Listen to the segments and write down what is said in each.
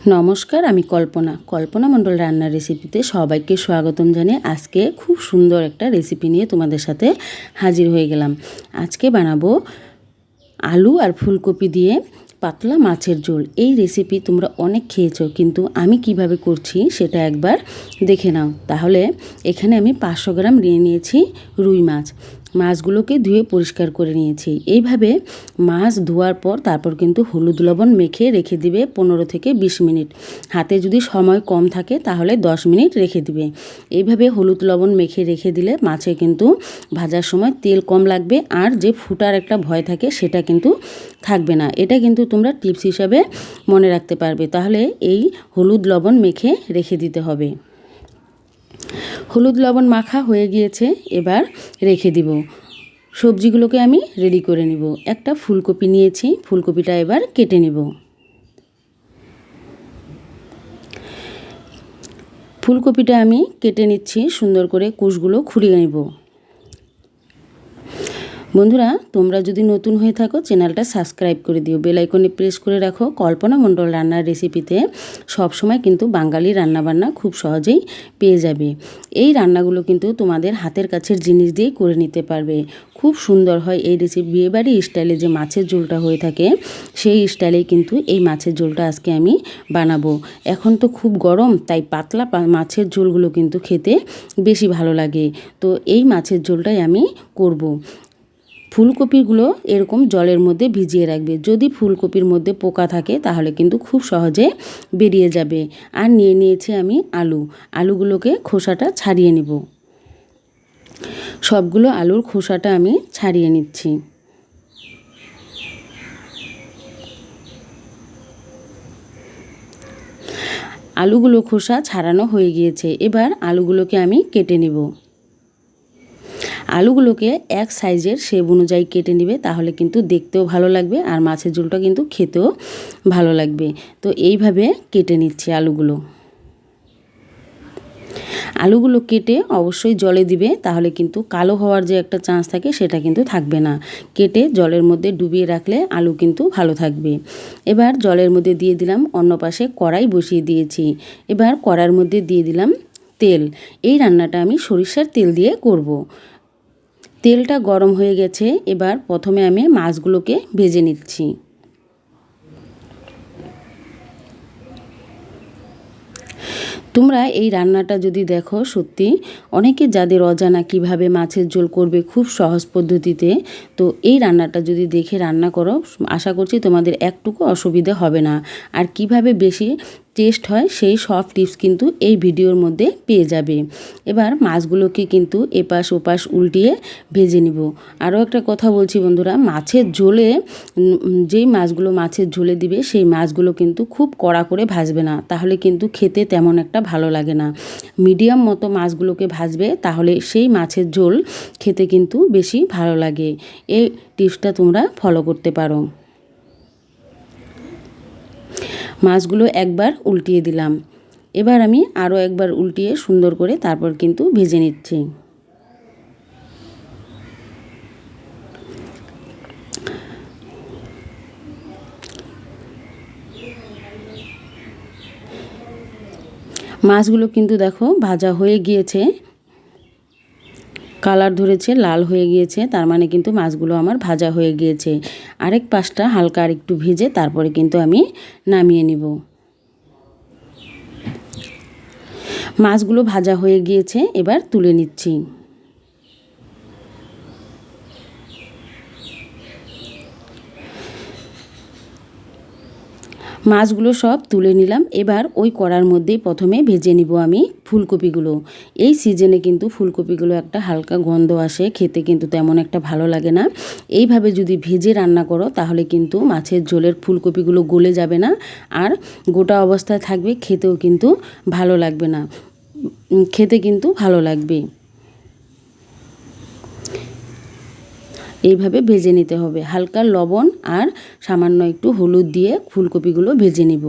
নমস্কার, আমি কল্পনা। কল্পনা মণ্ডল রান্নার রেসিপিতে সবাইকে স্বাগতম জানিয়ে আজকে খুব সুন্দর একটা রেসিপি নিয়ে তোমাদের সাথে হাজির হয়ে গেলাম। আজকে বানাবো আলু আর ফুলকপি দিয়ে পাতলা মাছের ঝোল। এই রেসিপি তোমরা অনেক খেয়েছো, কিন্তু আমি কীভাবে করছি সেটা একবার দেখে নাও। তাহলে এখানে আমি পাঁচশো গ্রাম নিয়ে নিয়েছি রুই মাছ। মাছগুলোকে ধুয়ে পরিষ্কার করে নিয়েছি। এইভাবে মাছ ধোয়ার পর তারপর কিন্তু হলুদ লবণ মেখে রেখে দিবে পনেরো থেকে বিশ মিনিট। হাতে যদি সময় কম থাকে তাহলে দশ মিনিট রেখে দিবে। এইভাবে হলুদ লবণ মেখে রেখে দিলে মাছে কিন্তু ভাজার সময় তেল কম লাগবে আর যে ফুটার একটা ভয় থাকে সেটা কিন্তু থাকবে না। এটা কিন্তু তোমরা টিপস হিসাবে মনে রাখতে পারবে। তাহলে এই হলুদ লবণ মেখে রেখে দিতে হবে। হলুদ লবণ মাখা হয়ে গিয়েছে, এবার রেখে দিব। সবজিগুলোকে আমি রেডি করে নিব। একটা ফুলকপি নিয়েছি, ফুলকপিটা এবার কেটে নেব। ফুলকপিটা আমি কেটে নিচ্ছি, সুন্দর করে কুশগুলো খুঁড়িয়ে নেব। বন্ধুরা, তোমরা যদি নতুন হয়ে থাকো, চ্যানেলটা সাবস্ক্রাইব করে দিও। বেল আইকনে প্রেস করে রাখো। কল্পনা মণ্ডল রান্নার রেসিপিতে সবসময় কিন্তু বাঙালি রান্নাবান্না খুব সহজেই পেয়ে যাবে। এই রান্নাগুলো কিন্তু তোমাদের হাতের কাছের জিনিস দিয়েই করে নিতে পারবে। খুব সুন্দর হয় এই রেসিপি বিয়েবাড়ি স্টাইলে যে মাছের ঝোলটা হয়ে থাকে, সেই স্টাইলেই কিন্তু এই মাছের ঝোলটা আজকে আমি বানাবো। এখন তো খুব গরম, তাই পাতলা মাছের ঝোলগুলো কিন্তু খেতে বেশি ভালো লাগে। তো এই মাছের ঝোলটাই আমি করব। ফুলকপিগুলো এরকম জলের মধ্যে ভিজিয়ে রাখবে। যদি ফুলকপির মধ্যে পোকা থাকে, তাহলে কিন্তু খুব সহজে বেরিয়ে যাবে। আর নিয়ে নিয়েছি আমি আলু। আলুগুলোকে খোসাটা ছাড়িয়ে নিব। সবগুলো আলুর খোসাটা আমি ছাড়িয়ে নিচ্ছি। আলুগুলো খোসা ছাড়ানো হয়ে গিয়েছে। এবার আলুগুলোকে আমি কেটে নেব। আলুগুলোকে এক সাইজের শেপ অনুযায়ী কেটে নেবে, তাহলে কিন্তু দেখতেও ভালো লাগবে আর মাছের ঝোলটা কিন্তু খেতেও ভালো লাগবে। তো এইভাবে কেটে নিচ্ছি আলুগুলো। আলুগুলো কেটে অবশ্যই জলে দিবে, তাহলে কিন্তু কালো হওয়ার যে একটা চান্স থাকে সেটা কিন্তু থাকবে না। কেটে জলের মধ্যে ডুবিয়ে রাখলে আলু কিন্তু ভালো থাকবে। এবার জলের মধ্যে দিয়ে দিলাম অন্য পাশে কড়াই বসিয়ে দিয়েছি। এবার কড়ার মধ্যে দিয়ে দিলাম তেল। এই রান্নাটা আমি সরিষার তেল দিয়ে করব। তেলটা গরম হয়ে গেছে, এবার প্রথমে আমি মাছগুলোকে ভেজে নিচ্ছি। তোমরা এই রান্নাটা যদি দেখো সত্যি, অনেকে যাদের অজানা কীভাবে মাছের ঝোল করবে খুব সহজ পদ্ধতিতে, তো এই রান্নাটা যদি দেখে রান্না করো, আশা করছি তোমাদের একটুকু অসুবিধা হবে না। আর কীভাবে বেশি টেস্ট হয়, সেই সব টিপস কিন্তু এই ভিডিওর মধ্যে পেয়ে যাবে। এবার মাছগুলোকে কিন্তু এপাশ ওপাশ উল্টিয়ে ভেজে নিব। আরও একটা কথা বলছি বন্ধুরা, মাছের ঝোলে যেই মাছগুলো মাছের ঝোলে দিবে, সেই মাছগুলো কিন্তু খুব কড়া করে ভাজবে না। তাহলে কিন্তু খেতে তেমন একটা ভালো লাগে না। মিডিয়াম মতো মাছগুলোকে ভাজবে, তাহলে সেই মাছের ঝোল খেতে কিন্তু বেশি ভালো লাগে। এই টিপসটা তোমরা ফলো করতে পারো। মাছগুলো একবার উল্টিয়ে দিলাম। এবার আমি আরও একবার উল্টিয়ে সুন্দর করে তারপর কিন্তু ভেজে নিচ্ছি। মাছগুলো কিন্তু দেখো ভাজা হয়ে গিয়েছে। কালার ধরেছে, লাল হয়ে গিয়েছে, তার মানে কিন্তু মাছগুলো আমার ভাজা হয়ে গিয়েছে। আরেক পাশটা হালকা আর একটু ভেজে তারপরে কিন্তু আমি নামিয়ে নিব। মাছগুলো ভাজা হয়ে গিয়েছে, এবার তুলে নিচ্ছি। মাছগুলো সব তুলে নিলাম। এবার ওই কড়ার মধ্যেই প্রথমে ভেজে নিব আমি ফুলকপিগুলো। এই সিজনে কিন্তু ফুলকপিগুলো একটা হালকা গন্ধ আসে, খেতে কিন্তু তেমন একটা ভালো লাগে না। এইভাবে যদি ভেজে রান্না করো, তাহলে কিন্তু মাছের ঝোলের ফুলকপিগুলো গলে যাবে না আর গোটা অবস্থায় থাকবে, খেতেও কিন্তু ভালো লাগবে না। খেতে কিন্তু ভালো লাগবে। এইভাবে ভেজে নিতে হবে। হালকা লবণ আর সামান্য একটু হলুদ দিয়ে ফুলকপিগুলো ভেজে নিব।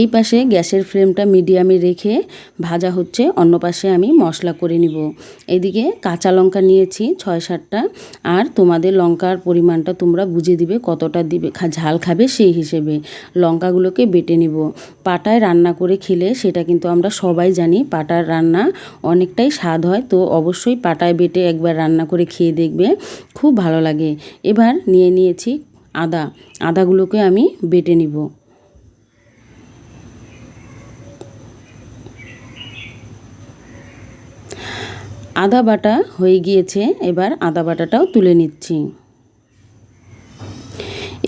এই পাশে গ্যাসের ফ্লেমটা মিডিয়ামে রেখে ভাজা হচ্ছে, অন্য পাশে আমি মশলা করে নিব। এদিকে কাঁচা লঙ্কা নিয়েছি ছয় সাতটা। আর তোমাদের লঙ্কার পরিমাণটা তোমরা বুঝে দিবে কতটা দিবে ঝাল খাবে সেই হিসেবে। লঙ্কাগুলোকে বেটে নিব। পাটায় রান্না করে খেলে সেটা কিন্তু আমরা সবাই জানি, পাটার রান্না অনেকটাই স্বাদ হয়, তো অবশ্যই পাটায় বেটে একবার রান্না করে খেয়ে দেখবে, খুব ভালো লাগে। এবার নিয়ে নিয়েছি আদা। আদাগুলোকে আমি বেটে নিব। আদা বাটা হয়ে গিয়েছে, এবার আদা বাটাটাও তুলে নিচ্ছি।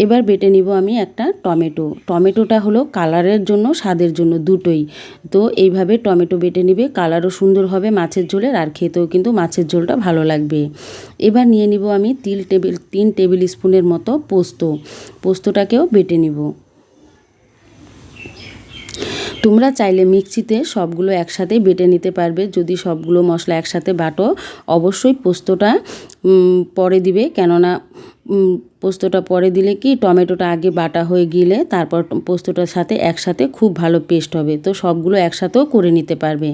এবার বেটে নিব আমি একটা টমেটো। টমেটোটা হলো কালারের জন্য, স্বাদের জন্য দুটোই। তো এইভাবে টমেটো বেটে নিবে, কালারও সুন্দর হবে মাছের ঝোলের, আর খেতেও কিন্তু মাছের ঝোলটা ভালো লাগবে। এবার নিয়ে নিব আমি তিল টেবিল, তিন টেবিল স্পুনের মতো পোস্ত। পোস্তটাকেও বেটে নিব। তোমরা চাইলে মিক্সিতে সবগুলো একসাথে বেটে নিতে পারবে। যদি সবগুলো মশলা একসাথে বাটো, অবশ্যই পোস্তটা পরে দিবে। কেননা পোস্তটা পরে দিলে কি, টমেটোটা আগে বাটা হয়ে গেলে তারপর পোস্তটার সাথে একসাথে খুব ভালো পেস্ট হবে। তো সবগুলো একসাথেও করে নিতে পারবে।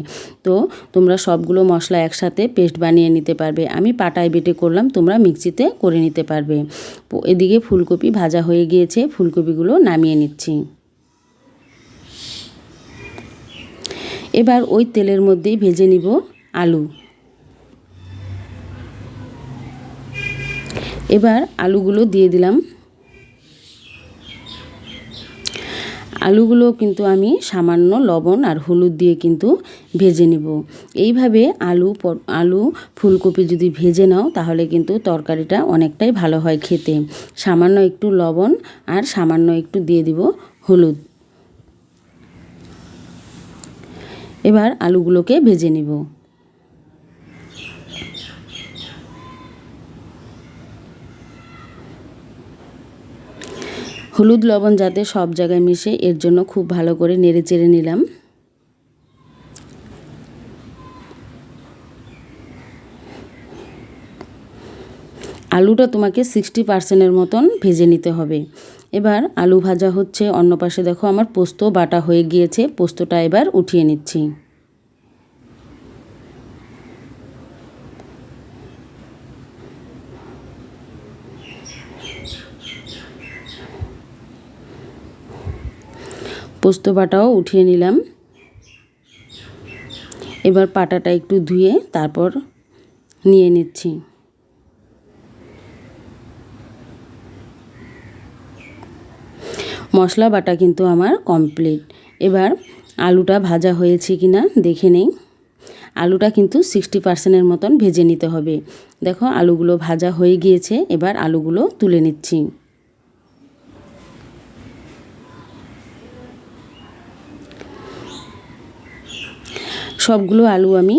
তো তোমরা সবগুলো মশলা একসাথে পেস্ট বানিয়ে নিতে পারবে। আমি পাটায় বেটে করলাম, তোমরা মিক্সিতে করে নিতে পারবে। এদিকে ফুলকপি ভাজা হয়ে গিয়েছে। ফুলকপিগুলো নামিয়ে নিচ্ছি। এবার ওই তেলের মধ্যেই ভেজে নিব আলু। এবার আলুগুলো দিয়ে দিলাম। আলুগুলো কিন্তু আমি সামান্য লবণ আর হলুদ দিয়ে কিন্তু ভেজে নিব। এইভাবে আলু আলু ফুলকপি যদি ভেজে নাও, তাহলে কিন্তু তরকারিটা অনেকটাই ভালো হয় খেতে। সামান্য একটু লবণ আর সামান্য একটু দিয়ে দিব হলুদ। এবার আলুগুলোকে ভেজে নিব। হলুদ লবণ যাতে সব জায়গায় মিশে, এর জন্য খুব ভালো করে নেড়ে চেড়ে নিলাম। আলুটা তোমাকে সিক্সটি পার্সেন্টের মতন ভেজে নিতে হবে। এবার আলু ভাজা হচ্ছে। অন্য পাশে দেখো আমার পোস্ত বাটা হয়ে গিয়েছে। পোস্তটা এবার উঠিয়ে নিচ্ছি। পোস্ত বাটাও উঠিয়ে নিলাম। এবার পাটাটা একটু ধুয়ে তারপর নিয়ে নিচ্ছি। মশলা বাটা কিন্তু আমার কমপ্লিট এবার আলুটা ভাজা হয়েছে কি না দেখে নেই। আলুটা কিন্তু সিক্সটি পার্সেন্টের মতন ভেজে নিতে হবে। দেখো, আলুগুলো ভাজা হয়ে গিয়েছে, এবার আলুগুলো তুলে নিচ্ছি। সবগুলো আলু আমি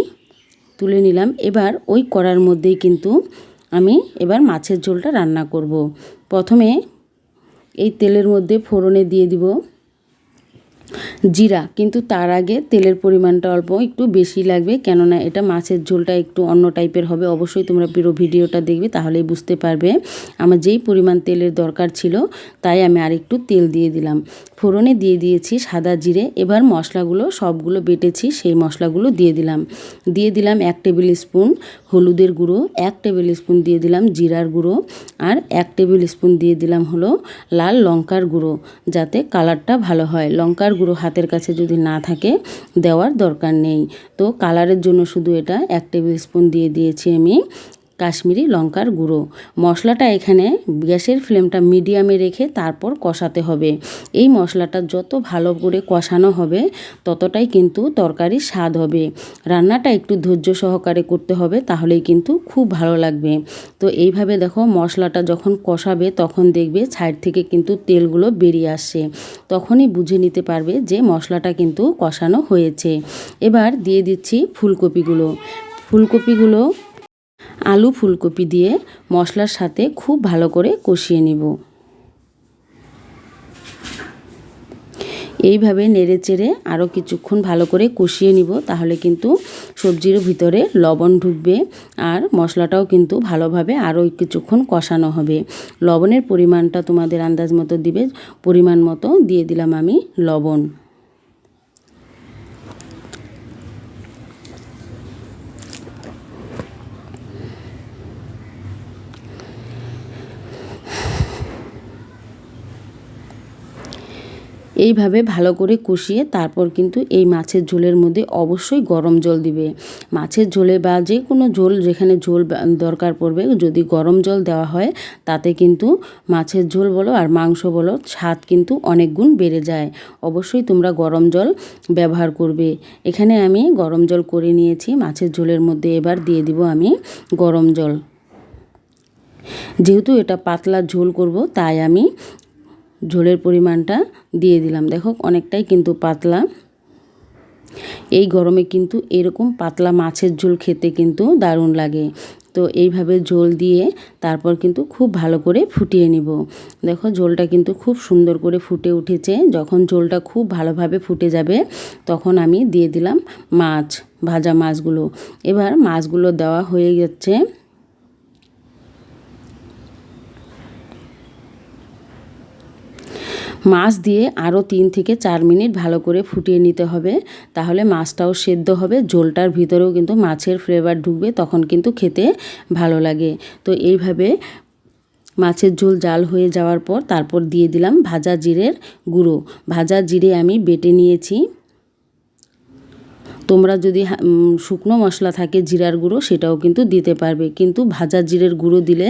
তুলে নিলাম। এবার ওই কড়ার মধ্যেই কিন্তু আমি এবার মাছের ঝোলটা রান্না করব। প্রথমে এই তেলের মধ্যে ফোড়নে দিয়ে দিব। জিরা, কিন্তু তার আগে তেলের পরিমাণটা অল্প, একটু বেশি লাগবে। কেননা এটা মাছের ঝোলটা একটু অন্য টাইপের হবে। অবশ্যই তোমরা পুরো ভিডিওটা দেখবে, তাহলেই বুঝতে পারবে। আমার যেই পরিমাণ তেলের দরকার ছিল, তাই আমি আরেকটু তেল দিয়ে দিলাম। ফোড়নে দিয়ে দিয়েছি সাদা জিরে। এবার মশলাগুলো, সবগুলো বেটেছি, সেই মশলাগুলো দিয়ে দিলাম। দিয়ে দিলাম এক টেবিল স্পুন হলুদের গুঁড়ো, এক টেবিল স্পুন দিয়ে দিলাম জিরার গুঁড়ো, আর এক টেবিল স্পুন দিয়ে দিলাম হলো লাল লঙ্কার গুঁড়ো, যাতে কালারটা ভালো হয়। লঙ্কার গুঁড়ো হাতের কাছে যদি না থাকে, দেওয়ার দরকার নেই। তো কালারের জন্য শুধু এটা, এক টেবিল স্পুন দিয়ে দিয়েছি আমি। কাশ্মীরি লঙ্কার গুঁড়ো। মশলাটা এখানে গ্যাসের ফ্লেমটা মিডিয়ামে রেখে তারপর কষাতে হবে। এই মশলাটা যত ভালো করে কষানো হবে, ততটাই কিন্তু তরকারির স্বাদ হবে। রান্নাটা একটু ধৈর্য সহকারে করতে হবে, তাহলেই কিন্তু খুব ভালো লাগবে। তো এইভাবে দেখো মশলাটা যখন কষাবে, তখন দেখবে সাইড থেকে কিন্তু তেলগুলো বেরিয়ে আসছে। তখনই বুঝে নিতে পারবে যে মশলাটা কিন্তু কষানো হয়েছে। এবার দিয়ে দিচ্ছি ফুলকপিগুলো। ফুলকপিগুলো আলু ফুলকপি দিয়ে মশলার সাথে খুব ভালো করে কষিয়ে নিব। এইভাবে নেড়ে চেড়ে আরও কিছুক্ষণ ভালো করে কষিয়ে নিব, তাহলে কিন্তু সবজির ভিতরে লবণ ঢুকবে আর মশলাটাও কিন্তু ভালোভাবে আরও কিছুক্ষণ কষানো হবে। লবণের পরিমাণটা তোমাদের আন্দাজ মতো দিবে, পরিমাণ মতো দিয়ে দিলাম আমি লবণ। এইভাবে ভালো করে কষিয়ে তারপর কিন্তু এই মাছের ঝোলের মধ্যে অবশ্যই গরম জল দিবে। মাছের ঝোলে বা যে কোনো ঝোল যেখানে ঝোল দরকার পড়বে, যদি গরম জল দেওয়া হয়, তাতে কিন্তু মাছের ঝোল বলো আর মাংস বলো, স্বাদ কিন্তু অনেক গুণ বেড়ে যায়। অবশ্যই তোমরা গরম জল ব্যবহার করবে। এখানে আমি গরম জল করে নিয়েছি, মাছের ঝোলের মধ্যে এবার দিয়ে দিব আমি গরম জল। যেহেতু এটা পাতলা ঝোল করব, তাই আমি ঝোলের পরিমাণটা দিয়ে দিলাম। দেখো, অনেকটাই কিন্তু পাতলা। এই গরমে কিন্তু এরকম পাতলা মাছের ঝোল খেতে কিন্তু দারুণ লাগে। তো এইভাবে ঝোল দিয়ে তারপর কিন্তু খুব ভালো করে ফুটিয়ে নিব। দেখো, ঝোলটা কিন্তু খুব সুন্দর করে ফুটে উঠেছে। যখন ঝোলটা খুব ভালোভাবে ফুটে যাবে, তখন আমি দিয়ে দিলাম মাছ, ভাজা মাছগুলো। এবার মাছগুলো দেওয়া হয়ে যাচ্ছে। মাছ দিয়ে আরও তিন থেকে চার মিনিট ভালো করে ফুটিয়ে নিতে হবে। তাহলে মাছটাও সেদ্ধ হবে, ঝোলটার ভিতরেও কিন্তু মাছের ফ্লেভার ঢুকবে, তখন কিন্তু খেতে ভালো লাগে। তো এইভাবে মাছের ঝোল জাল হয়ে যাওয়ার পর তারপর দিয়ে দিলাম ভাজা জিরের গুঁড়ো। ভাজা জিরে আমি বেটে নিয়েছি। তোমরা যদি শুকনো মশলা থাকে জিরার গুঁড়ো, সেটাও কিন্তু দিতে পারবে। কিন্তু ভাজা জিরের গুঁড়ো দিলে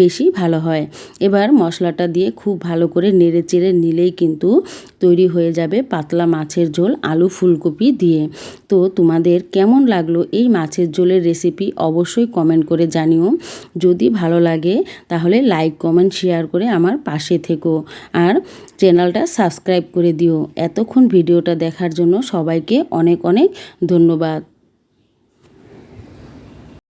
বেশি ভালো হয়। এবার মশলাটা দিয়ে খুব ভালো করে নেড়ে চেড়ে নিলেই কিন্তু তৈরি হয়ে যাবে পাতলা মাছের ঝোল, আলু ফুলকপি দিয়ে। তো তোমাদের কেমন লাগল এই মাছের ঝোলের রেসিপি অবশ্যই কমেন্ট করে জানিও। যদি ভালো লাগে, তাহলে লাইক কমেন্ট শেয়ার করে আমার পাশে থেকো। আর চ্যানেলটা সাবস্ক্রাইব করে দিও। এতক্ষণ ভিডিওটা দেখার জন্য সবাইকে অনেক অনেক ধন্যবাদ।